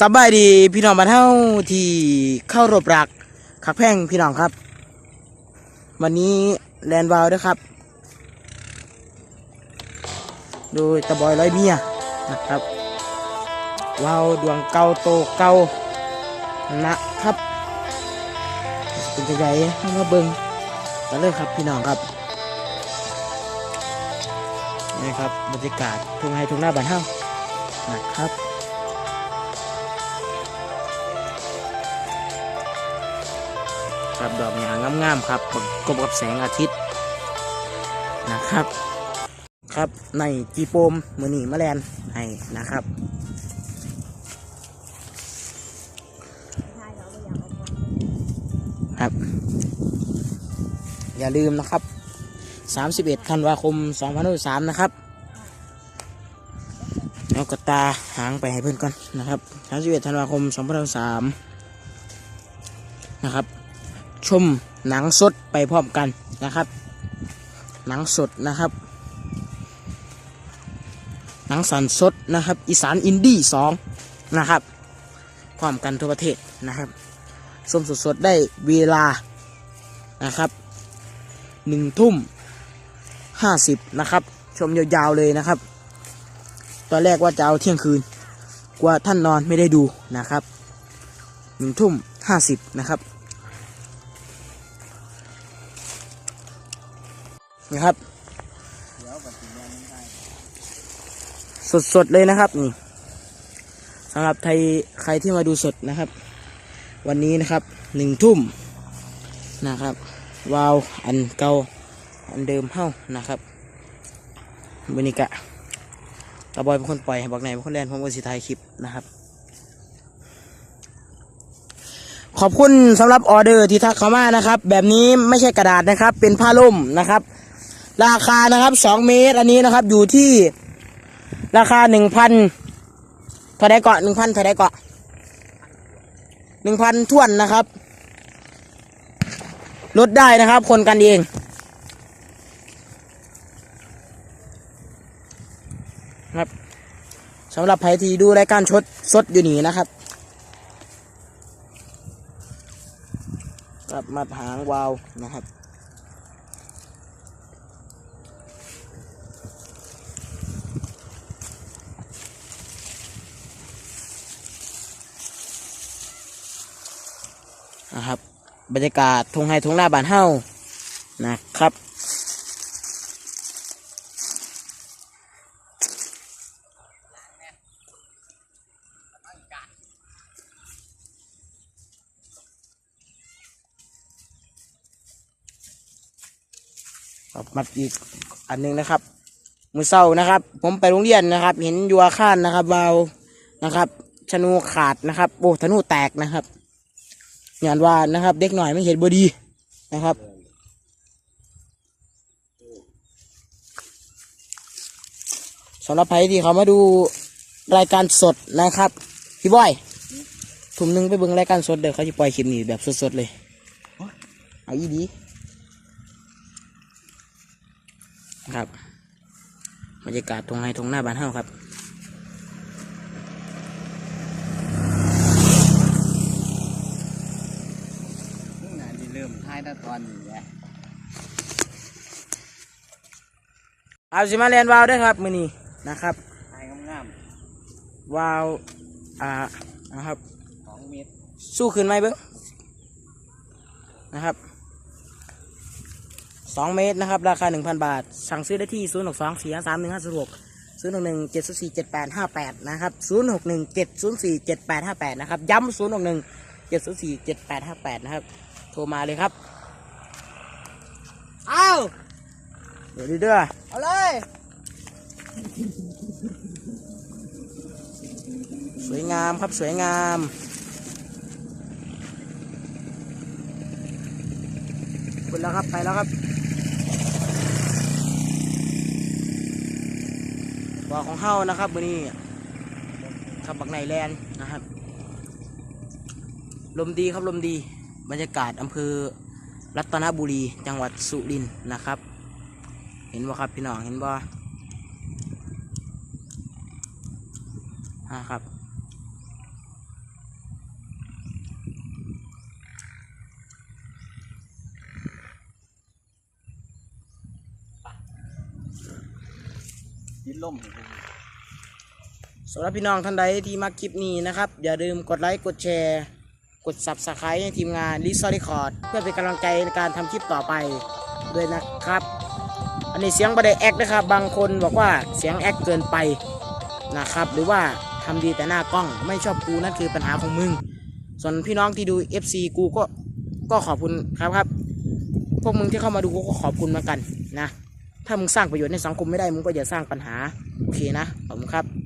สบายดีพี่น้องบ้านเฮาที่เข้ารบรักขักแพงพี่น้องครับ วันนี้แลนวาวด้วยครับ โดยตะบอยร้อยเมียนะครับวาวดวงเก่าโตเก่านะครับเป็นจังไงให้มาเบิ่งกันเลยครับพี่น้องครับนี่ครับบรรยากาศทุ่งไฮทุ่งหน้าบ้านเฮานะครับ ครับ ดอกหยางงามๆครับประกบกับแสงอาทิตย์นะครับ ครับในจีโปมมือนีมะแลนให้นะครับครับ อย่าลืมนะครับ 31ธันวาคม2023นะครับเอากระตาหางไปให้เพื่อนก่อนนะครับ31ธันวาคม2023นะครับ ชมหนังสดไปพร้อมกันนะครับ หนังสดนะครับ หนังสันสดนะครับ อีสานอินดี้สองนะครับพร้อมกันทั่วประเทศนะครับชมสดๆได้เวลานะครับหนึ่งทุ่มห้าสิบนะครับ ชมยาวๆเลยนะครับ ตอนแรกว่าจะเอาเที่ยงคืน กว่าท่านนอนไม่ได้ดูนะครับหนึ่งทุ่มห้าสิบนะครับ นะครับสดๆเลยนะครับนี่สำหรับใครใครที่มาดูสดนะครับ วันนี้นะครับหนึ่งทุ่มนะครับวาวอันเก่าอันเดิมเฮ้านะครับบรรยากาศตาบอยเป็นคนปล่อยบอกไหนเป็นคนแลนผมก็สิถ่ายคลิปนะครับ ขอบคุณสำหรับออเดอร์ที่ทักเข้ามานะครับ แบบนี้ไม่ใช่กระดาษนะครับ เป็นผ้าล่มนะครับ ราคานะครับสองเมตรอันนี้นะครับอยู่ที่ราคาหนึ่งพันเท่าไดเกาะหนึ่งพันเท่าไดเกาะหนึ่งพันท่วนนะครับลดได้นะครับ คนกันเอง ครับสำหรับใครที่ดูรายการชดสดอยู่นี่นะครับกับมัดหางวาวนะครับ นะครับ บรรยากาศทงไฮทงหน้าบานเฮ้านะครับครับมาอีกอันหนึงนะครับมือเศร้านะครับ ผมไปโรงเรียนนะครับ เห็นยัวข้านนะครับวาวนะครับ ชนูขาดนะครับ โอ้ธนูแตกนะครับ งานว่านนะครับ เด็กหน่อยไม่เห็นบดีนะครับสำหรับใครที่เขามาดูรายการสดนะครับ พี่บอยถุ่มนึงไปเบิ่งรายการสดเดี๋ยวเขาจะปล่อยคลิปนี้แบบสดๆเลย เอาอีดีครับบรรยากาศตรงไฮตรงหน้าบ้านเฮาครับ นี่นะที่เริ่มท้ายแต่ต อนนี้แหละเอาสิมาเรียนวาวด้วยครับมือนี้นะครับท้ายงามวาวอ่านะครับๆสองเมตรสู้ขึ้นไหมเบิ้งนะครับสองเมตรนะครับ ราคาหนึ่งพันบาท สั่งซื้อได้ที่ศูนย์หกสองสี่ห้าสามหนึ่งห้าศูนย์หกศูนย์หกหนึ่งเจ็ดศูนย์สี่เจ็ดแปดห้าแปดนะครับศูนย์หกหนึ่งเจ็ดศูนย์สี่เจ็ดแปดห้าแปดนะครับ ย้ำศูนย์หกหนึ่งเจ็ดศูนย์สี่เจ็ดแปดห้าแปดนะครับ โทรมาเลยครับ เอาเดี๋ยวดีเด้อเอาเลยสวยงามครับสวยงามคุณแล้วครับไปแล้วครับบ่อของเฮานะครับวันนี้ขับบักไนแลนด์นะครับ ลมดีครับลมดี บรรยากาศอำเภอ รัตนบุรีจังหวัดสุรินทร์นะครับ เห็นบ่ครับพี่น้องเห็นบ่ฮะครับยินล่มสำหรับพี่น้องท่านใดที่มาคลิปนี้นะครับ อย่าลืมกดไลค์กดแชร์ กด subscribe ให้ทีมงาน l i s o r Record เพื่อเป็นกำลังใจในการทำคลิปต่อไปด้วยนะครับ อันนี้เสียงบันไดแอคนะครับ บางคนบอกว่าเสียงแอคเกินไปนะครับ หรือว่าทำดีแต่หน้ากล้องไม่ชอบกูนั่นคือปัญหาของมึง ส่วนพี่น้องที่ดู FC กูก็ก็ขอบคุณครับครับ พวกมึงที่เข้ามาดูกูก็ขอบคุณเหมือนกันนะ ถ้ามึงสร้างประโยชน์ในสังคมไม่ได้มึงก็อย่าสร้างปัญหา โอเคนะ ขอบคุณครับ